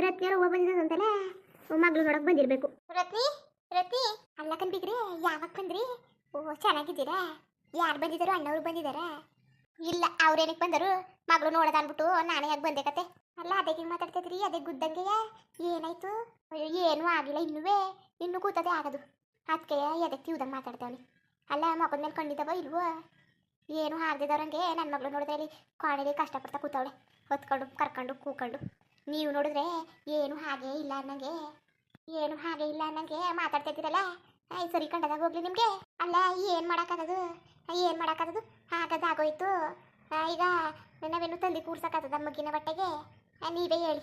ರತ್ನಿಯರು ಬಂದಿದಂತೆಲ್ಲ ಓ ಮಗ್ಳು ನೋಡಕ್ ಬಂದಿರ್ಬೇಕು. ರತ್ನಿ ರತ್ನಿ, ಅಲ್ಲ ಕನ್ಬಿಗ್ರಿ ಯಾವಾಗ ಬಂದ್ರಿ? ಓ, ಚೆನ್ನಾಗಿದ್ದೀರಾ? ಯಾರು ಬಂದಿದ್ದಾರೋ ಅಣ್ಣವ್ರು ಬಂದಿದ್ದಾರಾ ಇಲ್ಲ ಅವ್ರೇನಕ್ಕೆ ಬಂದರು? ಮಗಳು ನೋಡದ ಅನ್ಬಿಟ್ಟು ನಾನೇ ಯಾಕೆ ಬಂದೆ ಕತೆ. ಅಲ್ಲ ಅದಕ್ಕೆ ಮಾತಾಡ್ತಿದ್ರಿ, ಅದೇ ಗುದ್ದಂಗೆಯ? ಏನಾಯ್ತು? ಏನೂ ಆಗಿಲ್ಲ ಇನ್ನುವೇ. ಇನ್ನೂ ಕೂತದೆ ಆಗದು. ಅದಕ್ಕೆ ಎದಕ್ಕೆ ಇವ್ದಂಗೆ ಮಾತಾಡ್ತಾವನಿ? ಅಲ್ಲ ಮಗದ ಮೇಲೆ ಕಂಡಿದ್ದವ ಇಲ್ವೋ? ಏನು ಹಾರ್ದಿದವ್ರಂಗೆ ನನ್ನ ಮಗಳು ನೋಡಿದ್ರೆ ಇಲ್ಲಿ ಕಾಣಲಿ ಕಷ್ಟಪಡ್ತಾ ಕೂತವಳೆ. ಹೊತ್ಕೊಂಡು, ಕರ್ಕೊಂಡು, ಕೂಕೊಂಡು. ನೀವು ನೋಡಿದ್ರೆ ಏನು ಹಾಗೆ ಇಲ್ಲ ಅನ್ನಂಗೆ. ಏನು ಹಾಗೆ ಇಲ್ಲ ಅನ್ನಂಗೆ ಮಾತಾಡ್ತಿದ್ದೀರಲ್ಲ? ಐ ಸರಿ ಕಂಡದಾಗ ಹೋಗ್ಲಿ ನಿಮಗೆ. ಅಲ್ಲ, ಏನು ಮಾಡೋಕ್ಕಾಗದು ಏನು ಮಾಡೋಕ್ಕಾಗದು ಹಾಗದು ಆಗೋಯ್ತು ಈಗ ನಾವೇನು ತಂದಿ ಕೂರ್ಸಕ್ಕಾಗದ ಮಗ್ಗಿನ ಬಟ್ಟೆಗೆ? ನೀವೇ ಹೇಳಿ.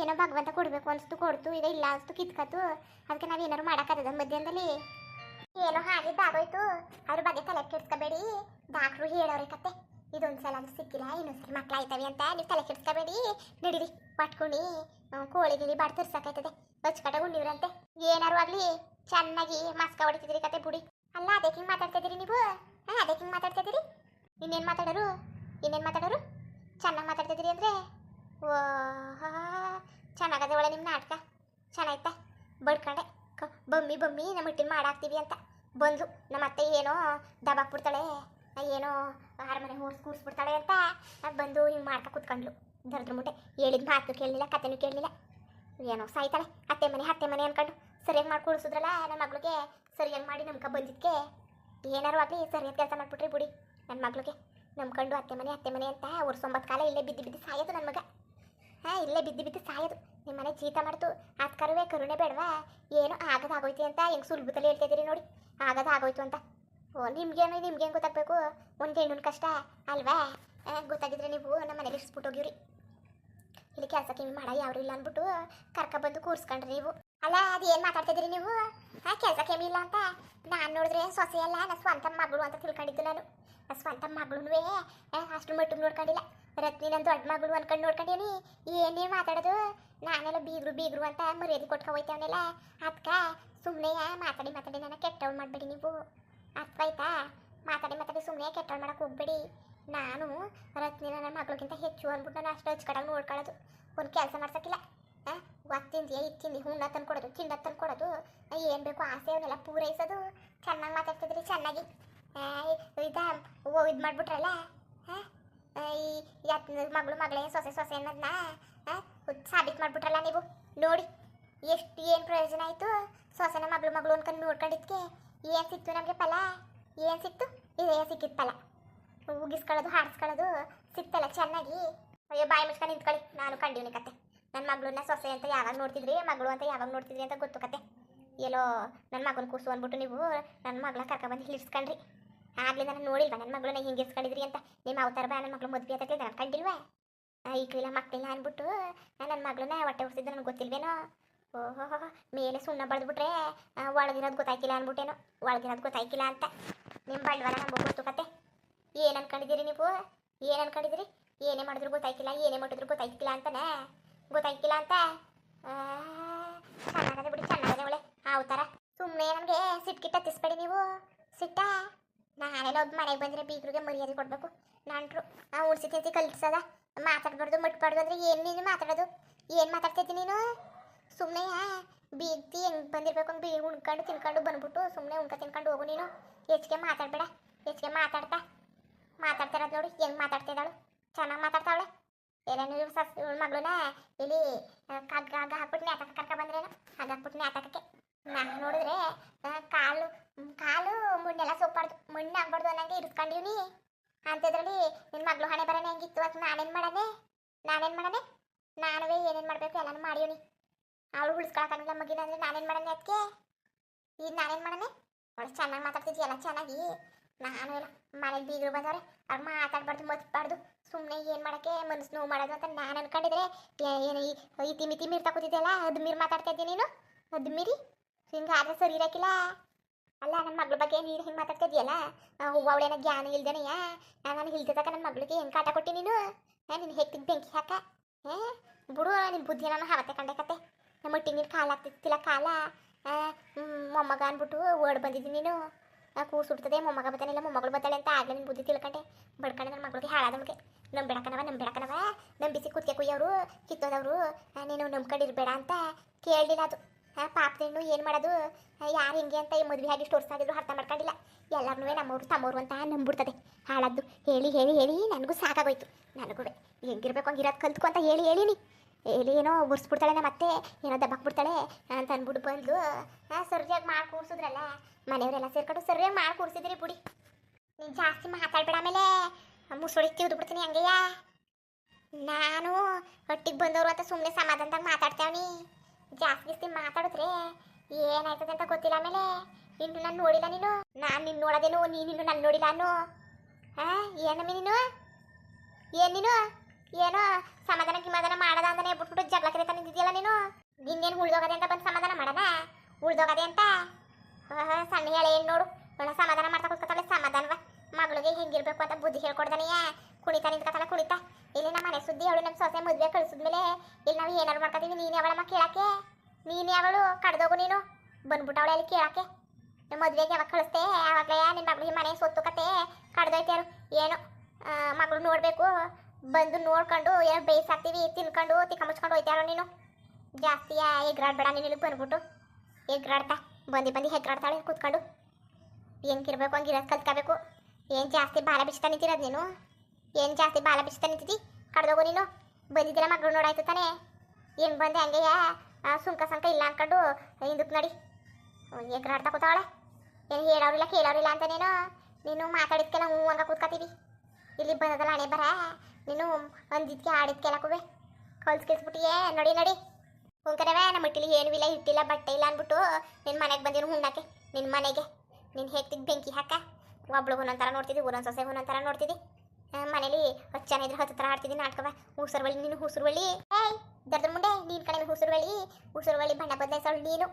ಏನೋ ಭಗವಂತ ಕೊಡ್ಬೇಕು ಅನಿಸ್ತು, ಕೊಡ್ತು, ಈಗ ಇಲ್ಲ ಅನಿಸ್ತು, ಕಿತ್ಕತ್ತು. ಅದಕ್ಕೆ ನಾವೇನಾರು ಮಾಡೋಕ್ಕಾಗದ ಮಧ್ಯದಲ್ಲಿ ಏನೋ ಹಾಗೆ ಆಗೋಯ್ತು ಅದ್ರ ಬಗ್ಗೆ ತಲೆ ಕೆಡ್ಸ್ಕೋಬೇಡಿ. ಡಾಕ್ಟ್ರು ಹೇಳೋರೇ ಕತೆ. ಇದೊಂದ್ಸಲ ಸಿಕ್ಕಿಲ್ಲ, ಇನ್ನೊಂದ್ಸಲ ಮಕ್ಳು ಆಯ್ತವೆ ಅಂತ. ನೀವು ತಲೆ ಕೆಡ್ಸ್ಕೋಬೇಡಿ. ನಡೀರಿ. ಪಟ್ಕೊಂಡು ಕೋಳಿ ಗಿಳಿ ಬಾಡ್ ತರ್ಸಕಾಯ್ತದೆ. ಬಚ್ಚಕಟ ಉಂಡಿವ್ರಂತೆ ಏನಾರು ಆಗ್ಲಿ, ಚೆನ್ನಾಗಿ ಮಾಸ್ಕ ಹೊಡಿತಿದ್ರಿ ಕತೆ ಬುಡಿ. ಅಲ್ಲ, ಅದಕ್ಕೆ ಹಿಂಗೆ ಮಾತಾಡ್ತಿದ್ದೀರಿ ನೀವು? ಹಾಂ, ಅದಕ್ಕೆ ಹಿಂಗೆ ಮಾತಾಡ್ತಿದ್ದೀರಿ ಇನ್ನೇನು ಮಾತಾಡೋರು? ಇನ್ನೇನು ಮಾತಾಡೋರು? ಚೆನ್ನಾಗಿ ಮಾತಾಡ್ತಿದ್ರಿ ಅಂದರೆ? ಓ ಚೆನ್ನಾಗದೆ ಒಳ್ಳೆ ನಿಮ್ಮ ನಾಟಕ. ಚೆನ್ನಾಯ್ತಾ? ಬಡ್ಕೊಂಡೆ. ಬಮ್ಮಿ ಬಮ್ಮಿ ನಮ್ಮ ಹಿಟ್ಟಿನ ಮಾಡಾಕ್ತೀವಿ ಅಂತ. ಬಂದ್ಲು. ನಮ್ಮ ಅತ್ತೆ ಏನೋ ದಬಾಕ್ಬಿಡ್ತಾಳೆ ಏನೋ ಅರಮನೆ ಹೋರ್ಸ್ ಕೂರಿಸ್ಬಿಡ್ತಾಳೆ ಅಂತ ಬಂದು ಹಿಂಗೆ ಮಾಡ್ಕೊ ಕುತ್ಕೊಂಡ್ಲು. ದರ್ದ್ರ ಮುಟ್ಟೆ ಹೇಳಿದ ಮಾತು ಕೇಳಲಿಲ್ಲ, ಕತೆನೂ ಕೇಳಲಿಲ್ಲ. ಏನೋ ಸಾಯ್ತಾಳೆ. ಅತ್ತೆ ಮನೆ ಅತ್ತೆ ಮನೆ ಅನ್ಕೊಂಡು ಸರಿಯಾಗಿ ಮಾಡಿ ಕೂಡಿಸಿದ್ರಲ್ಲ ನನ್ನ ಮಗಳಿಗೆ? ಸರಿಯಾಗಿ ಮಾಡಿ ನಮ್ಕ ಬಂದಿದ್ಕೆ? ಏನಾರು ಆಗಲಿ ಸರಿಯಾದ ಕೆಲಸ ಮಾಡ್ಬಿಟ್ರಿ ಬಿಡಿ ನನ್ನ ಮಗಳಿಗೆ. ನಂಬ್ಕೊಂಡು ಅತ್ತೆ ಮನೆ ಅತ್ತೆ ಮನೆ ಅಂತ ಒರ್ಸೊಂಬತ್ತು ಕಾಲ ಇಲ್ಲೇ ಬಿದ್ದು ಬಿದ್ದು ಸಾಯೋದು ನನ್ನ ಮಗ ಹಾಂ, ಇಲ್ಲೇ ಬಿದ್ದು ಬಿದ್ದು ಸಾಯೋದು. ನಿಮ್ಮ ಮನೆ ಜೀತ ಮಾಡ್ತು. ಅದ್ ಕರುವೆ, ಕರುಣೆ ಬೇಡವಾ? ಏನು ಆಗದ ಆಗೋಯ್ತು ಅಂತ ಹೆಂಗೆ ಸುಲಭದಲ್ಲಿ ಹೇಳ್ತಾ ಇದೀರಿ ನೋಡಿ. ಆಗದ ಆಗೋಯ್ತು ಅಂತ. ಓ, ನಿಮ್ಗೇನು ನಿಮ್ಗೇನು ಗೊತ್ತಾಗಬೇಕು? ಒಂದು ಹೆಣ್ಣು ಕಷ್ಟ, ಅಲ್ವಾ? ಗೊತ್ತಾಗಿದ್ರೆ ನೀವು ನಮ್ಮ ಮನೇಲಿ ಇರಿಸ್ಬಿಟ್ಟು ಹೋಗಿವ್ರಿ ಇಲ್ಲಿ ಕೆಲಸಕ್ಕೆ ಹಿಂಗೆ ಮಾಡ ಯಾವ್ರು ಇಲ್ಲ ಅಂದ್ಬಿಟ್ಟು ಕರ್ಕ ಬಂದು ಕೂರ್ಸ್ಕೊಂಡ್ರಿ ನೀವು. ಅಲ್ಲ, ಅದು ಏನು ಮಾತಾಡ್ತಿದ್ರಿ ನೀವು? ಆ ಕೆಲಸಕ್ಕೆ ಇಲ್ಲ ಅಂತ. ನಾನು ನೋಡಿದ್ರೆ ಸೊಸೆಯಲ್ಲ ಸ್ವಂತ ಮಗಳು ಅಂತ ತಿಳ್ಕೊಂಡಿದ್ದು ನಾನು. ನನ್ನ ಸ್ವಂತ ಮಗಳು ಅಷ್ಟು ಮಟ್ಟಿಗೆ ನೋಡ್ಕೊಂಡಿಲ್ಲ. ರತ್ನಿ ನನ್ನ ದೊಡ್ಡ ಮಗಳು ಅನ್ಕೊಂಡು ನೋಡ್ಕೊಂಡೇನಿ. ಏನೇ ಮಾತಾಡೋದು? ನಾನೆಲ್ಲ ಬೀಗ್ರು ಬೀಗ್ರು ಅಂತ ಮರ್ಯಾದೆ ಕೊಟ್ಕೊ ಹೋಯ್ತವನೆಲ್ಲ. ಅದಕ್ಕ ಸುಮ್ಮನೆ ಮಾತಾಡಿ ಮಾತಾಡಿ ನನ್ನ ಕೆಟ್ಟವ್ ಮಾಡಬೇಡಿ ನೀವು. ಅರ್ಥ ಆಯ್ತಾ? ಮಾತಾಡಿ ಮಾತಾಡಿ ಸುಮ್ಮನೆ ಕೆಟ್ಟವ್ ಮಾಡಕ್ಕೆ ಹೋಗ್ಬೇಡಿ. ನಾನು ರತ್ನಿನ ನನ್ನ ಮಗಳಿಗಿಂತ ಹೆಚ್ಚು ಅಂದ್ಬಿಟ್ಟು ನಾನು ಅಷ್ಟು ಹಚ್ಕಡಾಗಿ ನೋಡ್ಕೊಳ್ಳೋದು. ಒಂದು ಕೆಲಸ ಮಾಡ್ಸೋಕ್ಕಿಲ್ಲ. ಹಾಂ? ಒತ್ತು ತಿಂದಿ ಇದು ತಿಂದಿ ಹುಣ್ಣ ತಂದು ಕೊಡೋದು, ತಿಂಡ ತಂದು ಕೊಡೋದು. ಏನು ಬೇಕು ಆಸೆ ಅವನ್ನೆಲ್ಲ ಪೂರೈಸೋದು. ಚೆನ್ನಾಗಿ ಮಾತಾಡ್ತಿದ್ರಿ, ಚೆನ್ನಾಗಿ. ಇದ ಇದು ಮಾಡಿಬಿಟ್ರಲ್ಲ? ಈ ಯತ್ ಮಗಳು ಮಗಳೇ, ಸೊಸೆ ಸೊಸೆ ಅನ್ನೋದನ್ನ ಸಾಬೀತು ಮಾಡ್ಬಿಟ್ರಲ್ಲ ನೀವು? ನೋಡಿ, ಎಷ್ಟು ಏನು ಪ್ರಯೋಜನ ಆಯಿತು? ಸೊಸೆನ ಮಗಳು ಮಗಳು ಅನ್ಕೊಂಡು ನೋಡ್ಕೊಂಡಿದ್ಕೆ? ಏನು ಸಿಕ್ತು ನಮಗೆ ಫಲ? ಏನು ಸಿಕ್ತು? ಇದೇ ಸಿಕ್ಕಿತ್ತು ಫಲ. ಉಗಿಸ್ಕೊಳ್ಳೋದು ಹಾರಿಸ್ಕೊಳ್ಳೋದು ಸಿಕ್ತಲ್ಲ ಚೆನ್ನಾಗಿ. ಅಯ್ಯೋ, ಬಾಯಿ ಮುಚ್ಕೊಂಡು ನಿಂತ್ಕೊಳ್ಳಿ. ನಾನು ಕಂಡೀನಿ ಕತೆ. ನನ್ನ ಮಗಳನ್ನ ಸೊಸೆ ಅಂತ ಯಾವಾಗ ನೋಡ್ತಿದ್ರಿ, ಮಗಳು ಅಂತ ಯಾವಾಗ ನೋಡ್ತಿದ್ರಿ ಅಂತ ಗೊತ್ತು ಕತೆ. ಎಲ್ಲೋ ನನ್ನ ಮಗನ ಕೂಸು ಅಂದ್ಬಿಟ್ಟು ನೀವು ನನ್ನ ಮಗಳ ಕರ್ಕೊಬಂದು ಹಿಡಿಸ್ಕೊಂಡ್ರಿ. ಆಗಲಿ ನಾನು ನೋಡಿಲ್ವಾ? ನನ್ನ ಮಗಳನ್ನ ಹಿಂಗೆ ಇಸ್ಕೊಂಡಿದ್ರಿ ಅಂತ. ನಿಮ್ಮ ಅವತಾರ ಬಾ ನನ್ನ ಮಗಳು ಮದುವೆ ಅಂತ ನಾನು ಕಂಡಿಲ್ವೇ? ಈಗಲಿಲ್ಲ ಮಕ್ಕಳಿಲ್ಲ ಅಂದ್ಬಿಟ್ಟು ನನ್ನ ಮಗಳನ್ನ ಹೊಟ್ಟೆ ಉಡ್ಸಿದ್ದು ನನಗೆ ಗೊತ್ತಿಲ್ವೇನೋ? ಓಹೋ ಮೇಲೆ ಸುಣ್ಣ ಬಳ್ದ್ಬಿಟ್ರೆ ಒಳಗಿರೋದು ಗೊತ್ತಾಯ್ಕಿಲ್ಲ ಅಂದ್ಬಿಟ್ಟೇನೋ? ಒಳಗಿರೋದು ಗೊತ್ತಾಯ್ಕಿಲ್ಲ ಅಂತ. ನಿಮ್ಮ ಬಂಡವಾಳ ನಮಗೆ ಗೊತ್ತು ಕತೆ. ಏನು ಅನ್ಕೊಂಡಿದ್ದೀರಿ ನೀವು? ಏನು ಅನ್ಕೊಂಡಿದ್ದೀರಿ? ಏನೇ ಮಾಡಿದ್ರು ಗೊತ್ತಾಯ್ತಿಲ್ಲ, ಏನೇ ಮಾಡಿದ್ರು ಗೊತ್ತಾಯ್ತಿಲ್ಲ ಅಂತಾನೆ? ಗೊತ್ತಾಯ್ತಿಲ್ಲ ಅಂತ? ಚೆನ್ನಾಗದೆ ಬಿಡಿ, ಚೆನ್ನಾಗದೆ ಒಳ್ಳೆ. ಅವತಾರ ಸುಮ್ಮನೆ ನಮಗೆ ಸಿಟ್ಕಿಟ್ಟ ತಿಸ್ಬೇಡಿ ನೀವು. ಸಿಟ್ಟ? ನಾನೇನೋ ಒಬ್ಬ ಮನೆಗೆ ಬಂದರೆ ಬೀಗ್ರಿಗೆ ಮರ್ಯಾದೆ ಕೊಡಬೇಕು. ನಾನ್ರು ನಾವು ಉಳಿಸಿ ತಿಂತಿ ಕಲಿಸದ. ಮಾತಾಡ್ಬಾರ್ದು, ಮುಟ್ಬಾರ್ದು ಅಂದರೆ ಏನು ನೀನು ಮಾತಾಡೋದು? ಏನು ಮಾತಾಡ್ತಿದ್ದಿ ನೀನು? ಸುಮ್ಮನೆ ಬೀಗ್ತಿ ಹೆಂಗೆ ಬಂದಿರ್ಬೇಕು ಅಂತ ಬೀಗ್ ಉಣ್ಕೊಂಡು ತಿನ್ಕೊಂಡು ಬಂದ್ಬಿಟ್ಟು ಸುಮ್ಮನೆ ಉಣ್ಕ ತಿನ್ಕೊಂಡು ಹೋಗು ನೀನು. ಹೆಚ್ಚಿಗೆ ಮಾತಾಡಬೇಡ, ಹೆಚ್ಚಿಗೆ ಮಾತಾಡ್ತಾ. ಮಾತಾಡ್ತಿರೋದು ನೋಡಿ, ಹೆಂಗೆ ಮಾತಾಡ್ತಿದ್ದಾಳು? ಚೆನ್ನಾಗಿ ಮಾತಾಡ್ತಾಳೆ ಏನೇನು ಇವ್ರು ಸಸ್, ಇವಳ ಮಗಳನ್ನ ಇಲ್ಲಿ ಕಗ್ಗ ಹಗ್ಗ ಹಾಕ್ಬಿಟ್ಟು ನೇತಕ್ಕೆ ಕರ್ಕ ಬಂದ್ರೇನು? ಹಗ್ಗ ಹಾಕ್ಬಿಟ್ಟು ನಾನು ನೋಡಿದ್ರೆ ಕಾಲು ಕಾಲು ಮಣ್ಣೆಲ್ಲ ಸೋಪಾಡ್ದು ಮಣ್ಣು ಆಗ್ಬಾರ್ದು ಅನ್ನಂಗೆ ಇರಿಸ್ಕೊಂಡಿವ್ನಿ ಅಂಥದ್ರಲ್ಲಿ ನಿನ್ನ ಮಗಳು ಹಣೆ ಬರೋಣ ಹೆಂಗಿತ್ತು? ಅದು ನಾನೇನು ಮಾಡನೆ? ನಾನೇನು ಮಾಡನೆ? ನಾನುವೇ ಏನೇನು ಮಾಡಬೇಕು ಎಲ್ಲನೂ ಮಾಡಿವ್ನಿ ಅವಳು ಉಳಿಸ್ಕೊಳಕ್ಕಾಗಲ್ಲ ಮಗಿನ ಅಂದರೆ ನಾನೇನು ಮಾಡನೆ ಅದಕ್ಕೆ ಈಗ ನಾನೇನು ಮಾಡನೆ? ಅವಳು ಚೆನ್ನಾಗಿ ಮಾತಾಡ್ತಿದ್ದಿ ಎಲ್ಲ ಚೆನ್ನಾಗಿ. ನಾನು ಇಲ್ಲ. ಮನೇಲಿ ಬೀಗರು ಬಂದವ್ರೆ. ಅವ್ರು ಮಾತಾಡ್ಬಾರ್ದು ಮತ್ಬಾರ್ದು ಸುಮ್ಮನೆ ಏನು ಮಾಡೋಕ್ಕೆ ಮನಸ್ಸು ನೋವು ಮಾಡೋದು ಅಂತ ನಾನು ಅನ್ಕೊಂಡಿದ್ರೆ ಏನು ಈ ತಿಮಿ ತಿಮಿ ಮೀರ್ತಾ ಕೂತಿದ್ದೆಲ್ಲ ಅದು ಮೀರಿ ಮಾತಾಡ್ತಾ ನೀನು? ಅದು ಮೀರಿ? ಹಿಂಗಾದ್ರೆ ಸರಿ ಇರೋಕ್ಕಿಲ್ಲ ಅಲ್ಲ ನನ್ನ ಮಗಳ ಬಗ್ಗೆ ನೀನು ಹಿಂಗೆ ಮಾತಾಡ್ತಾ ಇದೆಯಲ್ಲ? ಹೂವು ಅವಳೇನ ಜ್ಞಾನ ಇಲ್ದೇನೆಯಾ ನಾನು ಇಲ್ದದಾಗ ನನ್ನ ಮಗಳಿಗೆ ಹೆಂಗೆ ಕಾಟ ಕೊಟ್ಟಿ ನೀನು? ನೀನು ಹೆಕ್ತಿದ್ದು ಬೆಂಕಿ ಹಾಕ? ಹೇ ಬಿಡು ನಿನ್ನ ಬುದ್ಧಿ ನಾನು ಹಾವತ್ತೆ ಕಂಡೆ ಕತೆ. ನಮ್ಮ ಒಟ್ಟಿಗೆ ನೀನು ಕಾಲ. ಕಾಲ ಮೊಮ್ಮಗ ಅಂದ್ಬಿಟ್ಟು ಓಡ್ ಬಂದಿದ್ದೀನಿ ನೀನು. ಕೂಸು ಸುಡ್ತದೆ ಮೊಮ್ಮಗ ಬರ್ತಾನಿಲ್ಲ ಮೊಮ್ಮಗಳು ಬತ್ತಾಳೆ ಅಂತ ಆಗ್ಲೇ ನಿನ್ ಬುದ್ಧಿ ತಿಳ್ಕೊಂಡೆ. ಬಡ್ಕೊಂಡೆ ನನ್ನ ಮಗಳಿಗೆ ನಮ್ ನಂಬಿಡಕನವ ನಂಬಿಡಕನವ ನಂಬಿಸಿ ಕುತ್ಕೆ ಕುಯ್ಯವರು ಕಿತ್ತೋದವರು. ನೀನು ನೀನು ನಂಬ್ಕೊಂಡಿರ್ಬೇಡ ಅಂತ ಕೇಳಲಿಲ್ಲ ಅದು. ಪಾಪ ಪಾಪದೇನು ಏನು ಮಾಡೋದು? ಯಾರು ಹಿಂಗೆ ಅಂತ ಈ ಮದುವೆ ಆಗಿ ಸ್ಟೋರ್ಸ್ ಆಗಿದ್ರು ಅರ್ಥ ಮಾಡ್ಕೊಂಡಿಲ್ಲ. ಎಲ್ಲರನ್ನೂ ನಮ್ಮವ್ರು, ತಮ್ಮವ್ರು ಅಂತ ನಂಬಿಡ್ತದೆ ಹಾಳದ್ದು. ಹೇಳಿ ಹೇಳಿ ಹೇಳಿ, ನನಗೂ ಸಾಕಾಗೋಯ್ತು. ನನಗೂ ಹೆಂಗಿರ್ಬೇಕು ಹಂಗಿರೋದು ಕಲ್ತ್ಕೊ ಅಂತ ಹೇಳಿ, ಹೇಳಿನಿ. ಹೇಳಿ ಏನೋ ಗುರ್ಸ್ಬಿಡ್ತಾಳೆ ನಮ್ಮ ಮತ್ತೆ ಏನೋ ದಬ್ಬಕ್ ಬಿಡ್ತಾಳೆ ಅಂತ ಅಂದ್ಬಿಟ್ಟು ಬಂದು ಸರಿಯಾಗಿ ಮಾಡಿ ಕೂರ್ಸಿದ್ರಲ್ಲ, ಮನೆಯವರೆಲ್ಲ ಸೇರ್ಕೊಂಡು ಸರಿಯಾಗಿ ಮಾಡಿ ಕೂರ್ಸಿದ್ರಿ ಬುಡಿ. ನೀನು ಜಾಸ್ತಿ ಮಾತಾಡ್ಬೇಡ ಆಮೇಲೆ, ಮುಸುಳಿ ತಿವ್ದು ಬಿಡ್ತೀನಿ ಹಂಗೆಯ? ನಾನು ಹೊಟ್ಟಿಗೆ ಬಂದವರು ಅಂತ ಸುಮ್ಮನೆ ಸಮಾಧಾನದಾಗ ಮಾತಾಡ್ತೇವನಿ ಜಾಸ್ತಿ ಜಾಸ್ತಿ ಮಾತಾಡಿದ್ರೆ ಏನಾಯ್ತದೆ ಅಂತ ಗೊತ್ತಿಲ್ಲ ಆಮೇಲೆ, ಇನ್ನು ನಾನು ನೋಡಿಲ್ಲ ನೀನು. ನಾನು ನಿನ್ನ ನೋಡೋದೇನು, ನೀನು ಇನ್ನು ನಾನು ನೋಡಿಲ್ಲ ಅನ್ನು. ಹಾಂ ಏನಮ್ಮಿ ನೀನು? ಏನು ನೀನು? ಏನೋ ಸಮಾಧಾನ ಗಿಮಾಧಾನ ಮಾಡದ ಅಂತಾನೆ ಬಿಟ್ಬಿಟ್ಟು ಜಗಳ ಕರೀತಾ ನಿಂತಿದ್ಯಲ್ಲ ನೀನು? ನಿನ್ನೇನು ಉಳ್ದೋಗದೆ ಅಂತ ಬಂದು ಸಮಾಧಾನ ಮಾಡದ? ಉಳ್ದೋಗದೆ ಅಂತ? ಸಣ್ಣ ಹೇಳ ಏನು ನೋಡು. ಒಳ್ಳೆ ಸಮಾಧಾನ ಮಾಡ್ತಾ ಕೂತ್ಕೊತಾಳೆ. ಸಮಾಧಾನವ ಮಗಳಿಗೆ ಹೆಂಗಿರ್ಬೇಕು ಅಂತ ಬುದ್ಧಿ ಹೇಳ್ಕೊಡ್ದಾನೆಯ ಕುಣಿತಾ ನಿಂತ್ಕೊತಾಳೆ, ಕುಣಿತಾ. ಇಲ್ಲಿ ನಮ್ಮ ಮನೆ ಸುದ್ದಿ, ಅವಳು ನಮ್ಮ ಸೊಸೆ ಮದುವೆ ಕಳಿಸಿದ್ಮೇಲೆ ಇಲ್ಲಿ ನಾವು ಏನಾರು ಮಾಡ್ಕೊತೀವಿ? ನೀನು ಯಾವಳಮ್ಮ ಕೇಳಕ್ಕೆ? ನೀನು ಯಾವಳು? ಕಡ್ದೋಗು ನೀನು? ಬಂದ್ಬಿಟ್ಟವಳೆ ಅಲ್ಲಿ ಕೇಳಕ್ಕೆ. ನಮ್ಮ ಮದುವೆಗೆ ಯಾವಾಗ ಕಳಿಸ್ತೆ? ಆವಾಗಲೇ ನಿನ್ನ ಮಗಳಿಗೆ ಮನೆ ಸೊತ್ತು ಕತೆ. ಕಡ್ದೋಯ್ತಾರು. ಏನು? ಮಗಳು ನೋಡಬೇಕು. ಬಂದು ನೋಡ್ಕೊಂಡು ಏನು ಬೇಯಿಸಾಕ್ತೀವಿ, ತಿನ್ಕೊಂಡು, ತಿಕ್ಕ ಮುಚ್ಕೊಂಡು ಹೋಯ್ತಾರೋ ನೀನು? ಜಾಸ್ತಿ ಎಗ್ರಾಡ್ಬೇಡ ನೀನು ಇಲ್ಲಿ ಬಂದ್ಬಿಟ್ಟು. ಎಗ್ರಾಡ್ತಾ ಬಂದು ಬಂದು ಹೆಗ್ರಾಡ್ತಾಳೆ ಕೂತ್ಕೊಂಡು. ಹೆಂಗಿರ್ಬೇಕು ಹಂಗಿರೋದು ಕಲ್ತ್ಕೋಬೇಕು. ಏನು ಜಾಸ್ತಿ ಬಾಲ ಬಿಚ್ತಾ ನಿಂತಿರೋದು ನೀನು? ಏನು ಜಾಸ್ತಿ ಬಾಲ ಬಿಚ್ತಾ ನಿಂತಿದ್ದಿ? ಕಡ್ದೋಗು ನೀನು. ಬಂದಿದ್ದೀರ ಮಗಳು ನೋಡಾಯ್ತು ತಾನೇ? ಏನು ಬಂದೆ ಹಂಗೆಯ ಸುಂಕ ಸಂಕ ಇಲ್ಲ ಅನ್ಕೊಂಡು ಹಿಂದಕ್ಕೆ ನಡಿ. ಎಗ್ರಾಡ್ತಾ ಕೂತಾವಳೆ. ಏನು ಹೇಳೋರಿಲ್ಲ ಕೇಳೋರಿಲ್ಲ ಅಂತ ನೀನು? ನೀನು ಮಾತಾಡಿದ್ಕೆಲ್ಲ ಹ್ಞೂ ಹಂಗೆ ಕೂತ್ಕೋತೀವಿ. ಇಲ್ಲಿ ಬಂದದಲ್ಲ ಹಣೆ ಬರ ನೀನು ಅಂದಿದ್ಕೆ ಆಡಿದ್ಕೆಲ್ಲ ಕೂವೆ. ಕಲ್ಸ್ಕಿಸ್ಬಿಟ್ಟಿಯೇ ನೋಡಿ ನೋಡಿ. ಹುಂಕರವೇ ನಮ್ಮ ಇಟ್ಟಿಲಿ ಏನೂ ಇಲ್ಲ ಇಟ್ಟಿಲ್ಲ ಬಟ್ಟೆ ಇಲ್ಲ ಅಂದ್ಬಿಟ್ಟು ನಿನ್ನ ಮನೆಗೆ ಬಂದಿರು ಹುಣ್ಣಾಕೆ ನಿನ್ನ ಮನೆಗೆ. ನೀನು ಹೇಗ್ತಿದ್ದು ಬೆಂಕಿ ಹಾಕ. ಒಬ್ಳು ಒಂದೊಂಥರ ನೋಡ್ತಿದ್ದಿ ಒಂದೊಂದು ಸೊಸೆ ಒಂದೊಂಥರ ನೋಡ್ತಿದ್ದಿ ಮನೇಲಿ ಹತ್ತು ಜನ ಇದ್ರೆ ಹತ್ತು ಥರ ಆಡ್ತಿದ್ದಿ ನಾಟಕವ. ಉಸುರುವಳ್ಳಿ ನೀನು ಉಸುರುವಳ್ಳಿ ಏಯ್ ದರ್ದ್ರ ಮುಂಡೆ ನೀನು ಕಡೆ ಉಸುರುವಳ್ಳಿ ಉಸುರುವಳ್ಳಿ ಬಣ್ಣ ಬದಲಾಯಿಸೋಳು ನೀನು.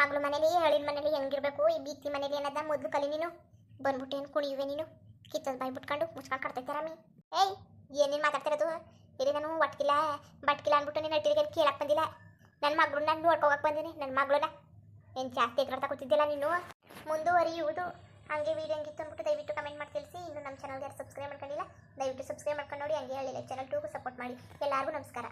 ಮಗಳು ಮನೇಲಿ, ಹಳ್ಳಿನ ಮನೇಲಿ ಹೆಂಗಿರಬೇಕು, ಈ ಬೀತಿ ಮನೇಲಿ ಏನದ ಮೊದಲು ಕಲಿ ನೀನು. ಬಂದ್ಬಿಟ್ಟು ಏನು ಕುಣಿಯುವೆ ನೀನು? ಕಿತ್ತದ ಬಾಯಿ ಬಿಟ್ಕೊಂಡು ಮುಚ್ಕೊಂಡು ಕಟ್ತೈತೆ ರಾಮಿ? ಏಯ್ ಏನೇನು ಮಾತಾಡ್ತಿರೋದು? ಇಲ್ಲಿ ನಾನು ಒಟ್ಕಿಲ್ಲ, ಬಟ್ಕಿಲ್ಲ ಅಂದ್ಬಿಟ್ಟು ನೀನು ಅಟ್ಟಿಗೆ ಕೇಳಕ್ಕೆ ಬಂದಿಲ್ಲ? ನನ್ನ ಮಗಳು ನಾನು ನೋಡ್ಕೋಗಕ್ಕೆ ಬಂದೀನಿ ನನ್ನ ಮಗಳನ್ನ. ಏನು ಜಾಸ್ತಿ ಎದುರಾಡ್ತಾ ಕೂತಿದ್ದಿಲ್ಲ ನೀನು? ಮುಂದುವರಿಯುವುದು. ಹಾಗೆ ವೀಡಿಯೋ ಹಂಗಿತ್ತು ಅಂದ್ಬಿಟ್ಟು ದಯವಿಟ್ಟು ಕಮೆಂಟ್ ಮಾಡಿ ತಿಳಿಸಿ. ಇನ್ನು ನಮ್ಮ ಚಾನಲ್ಗೆ ಯಾರು ಸಬ್ಸ್ಕ್ರೈಬ್ ಮಾಡ್ಕೊಂಡಿಲ್ಲ, ದಯವಿಟ್ಟು ಸಬ್ಸ್ಕ್ರೈಬ್ ಮಾಡ್ಕೊಂಡು ನೋಡಿ. ಹಂಗೆ ಹೇಳಿಲ್ಲ ಚಾನಲ್ ಟೂಗೂ ಸಪೋರ್ಟ್ ಮಾಡಿ. ಎಲ್ಲರಿಗೂ ನಮಸ್ಕಾರ.